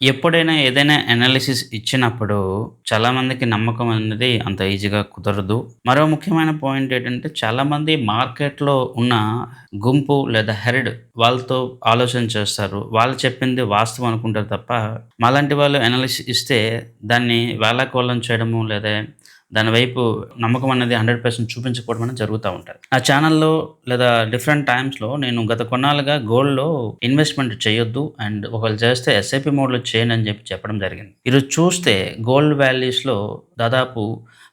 ఎప్పుడైనా ఏదైనా అనాలిసిస్ ఇచ్చినప్పుడు చాలామందికి నమ్మకం అనేది అంత ఈజీగా కుదరదు. మరో ముఖ్యమైన పాయింట్ ఏంటంటే చాలామంది మార్కెట్‌లో ఉన్న గుంపు లేదా హెర్డ్ వాళ్ళతో ఆలోచన చేస్తారు. వాళ్ళు చెప్పింది వాస్తవం అనుకుంటారు తప్ప, మాలాంటి వాళ్ళు అనాలిసిస్ ఇస్తే దాన్ని వేళాకోళం చేయడము లేదా దాని వైపు నమ్మకం అనేది 100% చూపించకపోవడం అనేది జరుగుతూ ఉంటది. ఆ ఛానల్‌లో లేదా డిఫరెంట్ టైమ్స్‌లో నేను గత కొన్నాళ్ళుగా గోల్డ్‌లో ఇన్వెస్ట్‌మెంట్ చేయొద్దు అండ్ ఒకవేళ చేస్తే ఎస్ఐపి మోడ్‌లో చేయండి అని చెప్పి చెప్పడం జరిగింది. ఈరోజు చూస్తే గోల్డ్ వాల్యూస్‌లో దాదాపు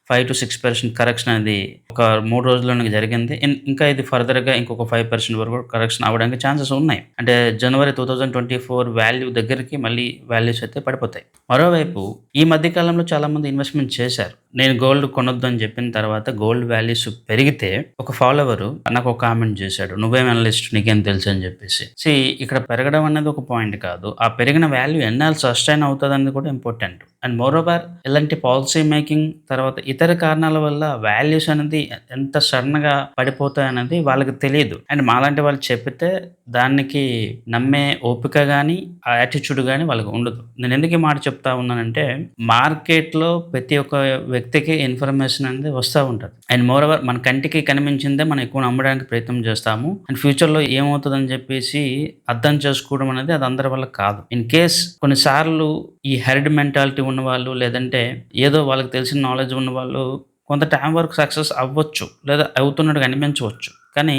5-6% కరెక్షన్ అనేది ఒక మూడు రోజుల్లో జరిగింది. ఇంకా ఇది ఫర్దర్‌గా ఇంకొక ఫైవ్ పర్సెంట్ వరకు కరెక్షన్ అవ్వడానికి ఛాన్సెస్ ఉన్నాయి. అంటే జనవరి 2024 వాల్యూ దగ్గరికి మళ్ళీ వాల్యూస్ అయితే పడిపోతాయి. మరోవైపు ఈ మధ్య కాలంలో చాలామంది ఇన్వెస్ట్‌మెంట్ చేశారు. నేను గోల్డ్ కొనొద్దు అని చెప్పిన తర్వాత గోల్డ్ వాల్యూస్ పెరిగితే ఒక ఫాలోవరు నాకు ఒక కామెంట్ చేశాడు. "నువ్వేం అనలిస్ట్ నీకేం తెలుసు" అని చెప్పేసి. సి ఇక్కడ పెరగడం అనేది ఒక పాయింట్ కాదు. ఆ పెరిగిన వాల్యూ ఎన్నాళ్ళు సస్టైన్ అనేది కూడా ఇంపార్టెంట్. అండ్ మోరోవర్ ఇలాంటి పాలసీ మేకింగ్ తర్వాత ఇతర కారణాల వల్ల వాల్యూస్ అనేది ఎంత సడెన్‌గా పడిపోతాయనేది వాళ్ళకి తెలియదు అండ్ మాలాంటి వాళ్ళు చెప్పితే దానికి నమ్మే ఓపిక కానీ ఆ యాటిట్యూడ్ కానీ వాళ్ళకి ఉండదు. నేను ఎందుకు ఈ మాట చెప్తా ఉన్నానంటే మార్కెట్‌లో ప్రతి ఒక్క వ్యక్తికి ఇన్ఫర్మేషన్ అనేది వస్తూ ఉంటుంది అండ్ మోరోవర్ మన కంటికి కనిపించిందే మనం ఎక్కువ నమ్మడానికి ప్రయత్నం చేస్తాము. అండ్ ఫ్యూచర్‌లో ఏమవుతుందని చెప్పేసి అర్థం చేసుకోవడం అనేది అది అందరి వల్ల కాదు. ఇన్ కేస్ కొన్నిసార్లు ఈ హెర్డ్ మెంటాలిటీ ఉన్నవాళ్ళు లేదంటే ఏదో వాళ్ళకి తెలిసిన నాలెడ్జ్ ఉన్నవాళ్ళు కొంత టైం వరకు సక్సెస్ అవ్వచ్చు. లేదా అవుతున్నట్టు అనిపించవచ్చు. కానీ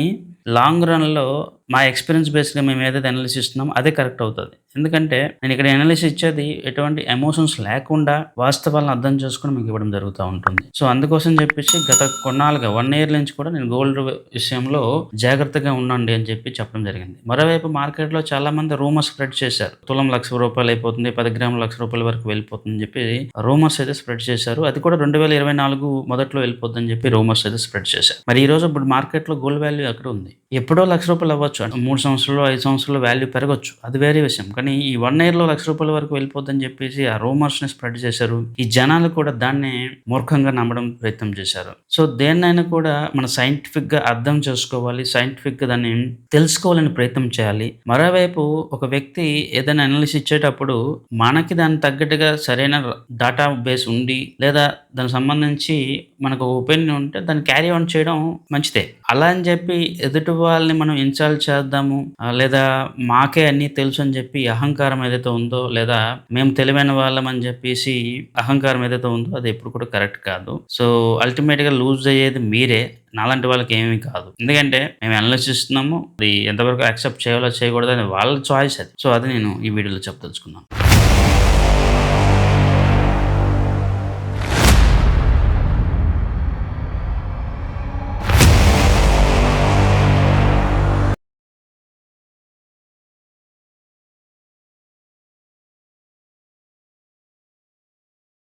లాంగ్ రన్‌లో మా ఎక్స్‌పీరియన్స్ బేస్డ్‌గా మేము ఏదైతే అనాలిసిస్ ఇస్తున్నామో అదే కరెక్ట్ అవుతుంది ఎందుకంటే నేను ఇక్కడ అనాలిసిస్ ఇచ్చేది ఎటువంటి ఎమోషన్స్ లేకుండా వాస్తవాలను అర్థం చేసుకొని మీకు ఇవ్వడం జరుగుతూ ఉంటుంది. సో అందుకోసం చెప్పేసి గత కొన్నాళ్ళుగా వన్ ఇయర్ నుంచి కూడా నేను గోల్డ్ విషయంలో జాగ్రత్తగా ఉండండి అని చెప్పి చెప్పడం జరిగింది. మరోవైపు మార్కెట్‌లో చాలామంది రూమర్స్ స్ప్రెడ్ చేశారు. తులం లక్ష రూపాయలు అయిపోతుంది. పది గ్రాముల లక్ష రూపాయల వరకు వెళ్ళిపోతుందని చెప్పి రూమర్స్ అయితే స్ప్రెడ్ చేశారు. అది కూడా 2024 మొదట్లో వెళ్ళిపోతుందని చెప్పి రూమర్స్ అయితే స్ప్రెడ్ చేశారు. మరి ఈరోజు ఇప్పుడు మార్కెట్‌లో గోల్డ్ వాల్యూ ఎక్కడ ఉంది? ఎప్పుడో లక్ష రూపాయలు అవ్వచ్చు. అంటే మూడు సంవత్సరాలు, ఐదు సంవత్సరాలు వాల్యూ పెరగచ్చు అది వేరే విషయం. కానీ ఈ వన్ ఇయర్‌లో లక్ష రూపాయల వరకు వెళ్ళిపోద్దని చెప్పేసి ఆ రూమర్స్‌ని స్ప్రెడ్ చేశారు. ఈ జనాలు కూడా దాన్ని మూర్ఖంగా నమ్మడం ప్రయత్నం చేశారు. సో దేన్నైనా కూడా మన సైంటిఫిక్‌గా అర్థం చేసుకోవాలి. సైంటిఫిక్‌గా దాన్ని తెలుసుకోవాలని ప్రయత్నం చేయాలి. మరోవైపు ఒక వ్యక్తి ఏదైనా అనాలిసిస్ ఇచ్చేటప్పుడు మనకి దానికి తగ్గట్టుగా సరైన డాటా బేస్ ఉండి లేదా దానికి సంబంధించి మనకు ఒక ఒపీనియన్ ఉంటే దాన్ని క్యారీ ఆన్ చేయడం మంచిదే. అలా అని చెప్పి ఎదుటి వాళ్ళని మనం ఇన్సల్ట్ చేద్దాము లేదా మాకే అన్నీ తెలుసు అని చెప్పి అహంకారం ఏదైతే ఉందో లేదా మేము తెలివైన వాళ్ళం అని చెప్పేసి అహంకారం ఏదైతే ఉందో అది ఎప్పుడు కూడా కరెక్ట్ కాదు. సో అల్టిమేట్‌గా లూజ్ అయ్యేది మీరే. నాలాంటి వాళ్ళకి ఏమీ కాదు. ఎందుకంటే మేము అనాలిసిస్ ఇస్తున్నాము. అది ఎంతవరకు యాక్సెప్ట్ చేయాలో చేయకూడదు అని వాళ్ళ చాయిస్ అది. సో అది నేను ఈ వీడియోలో చెప్పదలుచుకున్నాను.